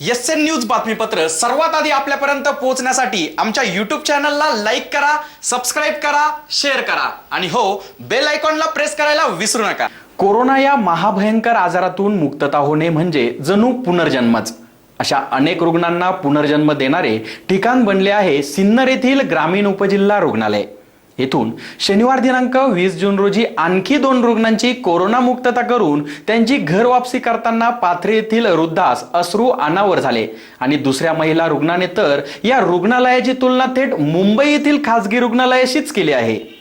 S N news बातमीपत्र सर्वात आधी आपल्यापर्यंत पोहोचण्यासाठी आमच्या युट्यूब चॅनलला लाईक करा सबस्क्राईब करा शेअर करा. आणि हो बेल आयकॉनला प्रेस करायला विसरू नका. कोरोना या महाभयंकर आजारातून मुक्तता होणे म्हणजे जणू पुनर्जन्मच. अशा अनेक रुग्णांना पुनर्जन्म देणारे ठिकाण बनले आहे सिन्नर येथील ग्रामीण उपजिल्हा रुग्णालय. येथून शनिवार दिनांक वीस जून रोजी आणखी दोन रुग्णांची कोरोना मुक्तता करून त्यांची घर वापसी करताना पाथरे येथील वृद्धास अश्रू अनावर झाले. आणि दुसऱ्या महिला रुग्णाने तर या रुग्णालयाची तुलना थेट मुंबई येथील खासगी रुग्णालयाशीच केली आहे.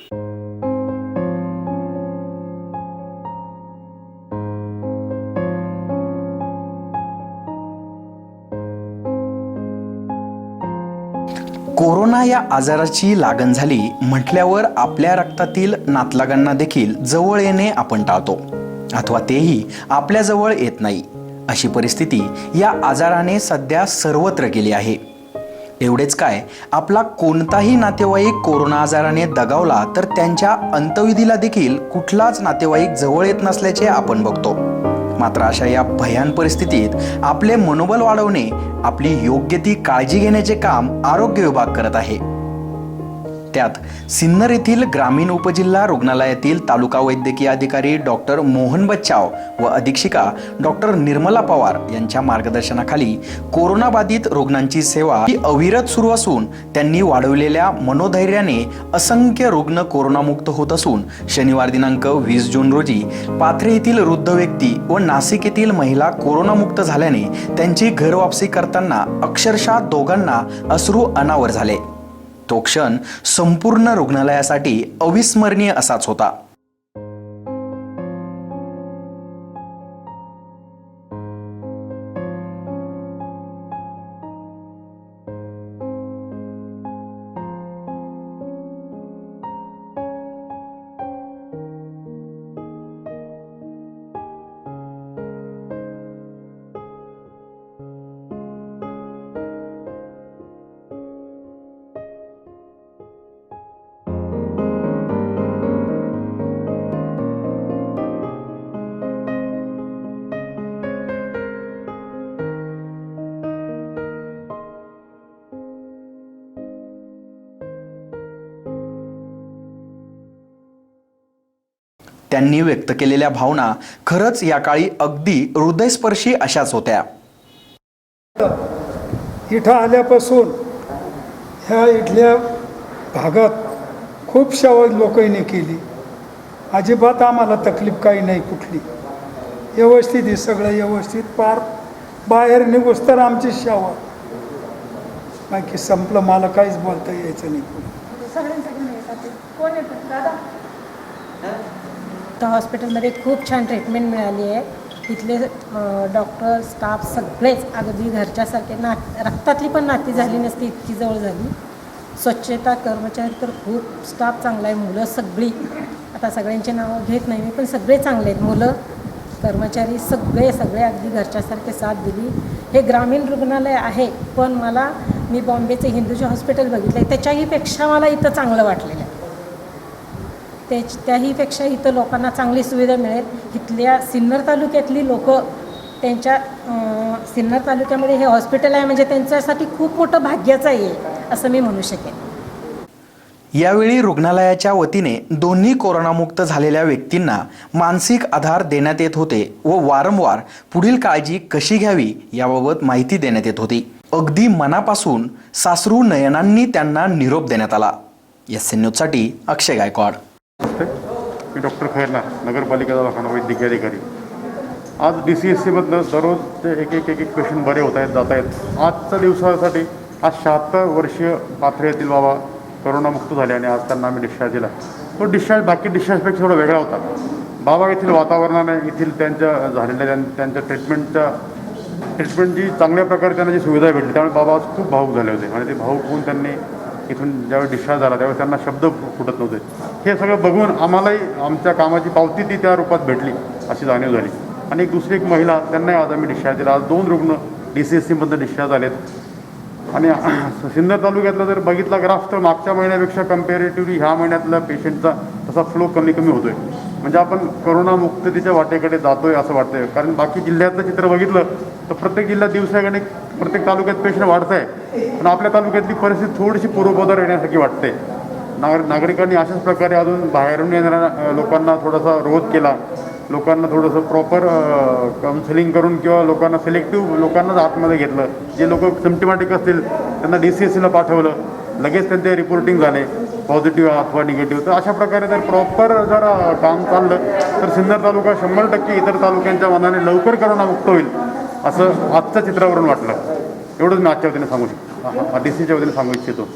कोरोना या आजाराची लागण झाली म्हटल्यावर आपल्या रक्तातील नातलागांना देखील जवळ येणे आपण टाळतो. अथवा तेही आपल्याजवळ येत नाही. अशी परिस्थिती या आजाराने सध्या सर्वत्र केली आहे. एवढेच काय आपला कोणताही नातेवाईक कोरोना आजाराने दगावला तर त्यांच्या अंतविधीला देखील कुठलाच नातेवाईक जवळ येत नसल्याचे आपण बघतो. मात्र अशा या भयान परिस्थितीत आपले मनोबल वाढवणे आपली योग्य ती काळजी घेण्याचे काम आरोग्य विभाग करत आहे. त्यात सिन्नर येथील ग्रामीण उपजिल्हा रुग्णालयातील तालुका वैद्यकीय अधिकारी डॉक्टर मोहन बच्चाव व अधीक्षिका डॉक्टर निर्मला पवार यांच्या मार्गदर्शनाखाली कोरोनाबाधित रुग्णांची सेवा ही अविरत सुरू असून त्यांनी वाढवलेल्या मनोधैर्याने असंख्य रुग्ण कोरोनामुक्त होत असून शनिवार दिनांक वीस जून रोजी पाथरे येथील वृद्ध व्यक्ती व नाशिक येथील महिला कोरोनामुक्त झाल्याने त्यांची घर वापसी करताना अक्षरशः दोघांना अश्रू अनावर झाले. तो क्षण संपूर्ण रुग्णालयासाठी अविस्मरणीय असाच होता. त्यांनी व्यक्त केलेल्या भावना खरंच या काळी अगदी हृदयस्पर्शी अशाच होत्या. इथं आल्यापासून ह्या इथल्या भागात खूप सेवा लोकांनी केली. अजिबात आम्हाला तकलीफ काही नाही कुठली. व्यवस्थित आहे सगळं व्यवस्थित. पार बाहेर निघोस तर आमची सेवा बाकी संपलं मला काहीच बोलता यायचं नाही. त्या हॉस्पिटलमध्ये खूप छान ट्रीटमेंट मिळाली आहे. तिथले डॉक्टर स्टाफ सगळेच अगदी घरच्यासारखे ना रक्तातली पण नाती झाली नसती इतकी जवळ झाली. स्वच्छता कर्मचारी तर खूप स्टाफ चांगला आहे मुलं सगळी. आता सगळ्यांचे नावं घेत नाही मी पण सगळे चांगले आहेत. मुलं कर्मचारी सगळे सगळे अगदी घरच्यासारखे साथ दिली. हे ग्रामीण रुग्णालय आहे पण मला मी बॉम्बेचे हिंदूचे हॉस्पिटल बघितले आहे त्याच्याहीपेक्षा मला इथं चांगलं वाटलेलं आहे. त्याच त्याहीपेक्षा इथं लोकांना चांगली सुविधा मिळेल. इथल्या सिन्नर तालुक्यातली लोक त्यांच्या सिन्नर तालुक्यामध्ये हे हॉस्पिटल आहे म्हणजे त्यांच्यासाठी खूप मोठं भाग्याचं आहे असं मी म्हणू शकेन. यावेळी रुग्णालयाच्या वतीने दोन्ही कोरोनामुक्त झालेल्या व्यक्तींना मानसिक आधार देण्यात येत होते व वारंवार पुढील काळजी कशी घ्यावी याबाबत माहिती देण्यात येत होती. अगदी मनापासून सासरू नयनांनी त्यांना निरोप देण्यात आला. एस एन न्यूजसाठी अक्षय गायकवाड. मी डॉक्टर खैरनार नगरपालिका दवाखाना वैद्यकीय अधिकारी. आज डी सी एस सीमधनं दररोज ते एक एक एक एक पेशंट बरे होत आहेत जात आहेत आजच्या दिवसासाठी आज शहात्तर वर्षीय पाथरे येथील बाबा करोनामुक्त झाले आणि आज त्यांना आम्ही डिस्चार्ज दिला. तो डिस्चार्ज बाकी डिस्चार्जपेक्षा थोडा वेगळा होता. बाबा येथील वातावरणाने येथील त्यांच्या झालेल्या त्यां- त्यांच्या ट्रीटमेंटच्या ट्रीटमेंटची चांगल्या प्रकारे त्यांना जी सुविधा भेटली त्यामुळे बाबा आज खूप भाऊक झाले होते. आणि ते भाऊक होऊन त्यांनी इथून ज्यावेळी डिस्चार्ज झाला त्यावेळेस त्यांना शब्द फुटत नव्हते. हे सगळं बघून आम्हालाही आमच्या कामाची पावती ती त्या रूपात भेटली अशी जाणीव झाली. आणि एक दुसरी एक महिला त्यांनाही आज आम्ही डिस्चार्ज दिला. आज दोन रुग्ण डी सी एस सीमधनं डिस्चार्ज आलेत आणि सिन्नर तालुक्यातला जर बघितला ग्राफ तर मागच्या महिन्यापेक्षा कम्पॅरेटिव्हली ह्या महिन्यातल्या पेशंटचा तसा फ्लो कमी कमी होतो आहे म्हणजे आपण करोना मुक्ततेच्या वाटेकडे जातोय असं वाटतंय. कारण बाकी जिल्ह्यातलं चित्र बघितलं तर प्रत्येक जिल्ह्यात दिवसाकडे प्रत्येक तालुक्यात पेशंट वाढत आहे पण आपल्या तालुक्यातली परिस्थिती थोडीशी पूर्वपदार येण्यासारखी वाटते. नागर नागरिकांनी अशाच प्रकारे अजून बाहेरून येणाऱ्या लोकांना थोडासा रोध केला. लोकांना थोडंसं प्रॉपर काउन्सिलिंग करून किंवा लोकांना सिलेक्टिव्ह लोकांनाच आतमध्ये घेतलं. जे लोक सिमटमॅटिक असतील त्यांना डी सी एस सीला पाठवलं. लगेच त्यांचे रिपोर्टिंग झाले. पॉझिटिव्ह अथवा निगेटिव्ह तर अशा प्रकारे जर प्रॉपर जर काम चाललं तर सिन्नर तालुका शंभर टक्के इतर तालुक्यांच्या मनाने लवकर करोनामुक्त होईल असं आजच्या चित्रावरून वाटलं. एवढंच मी आजच्या वतीने सांगू शकतो. डी सीच्या वतीने सांगू इच्छितो.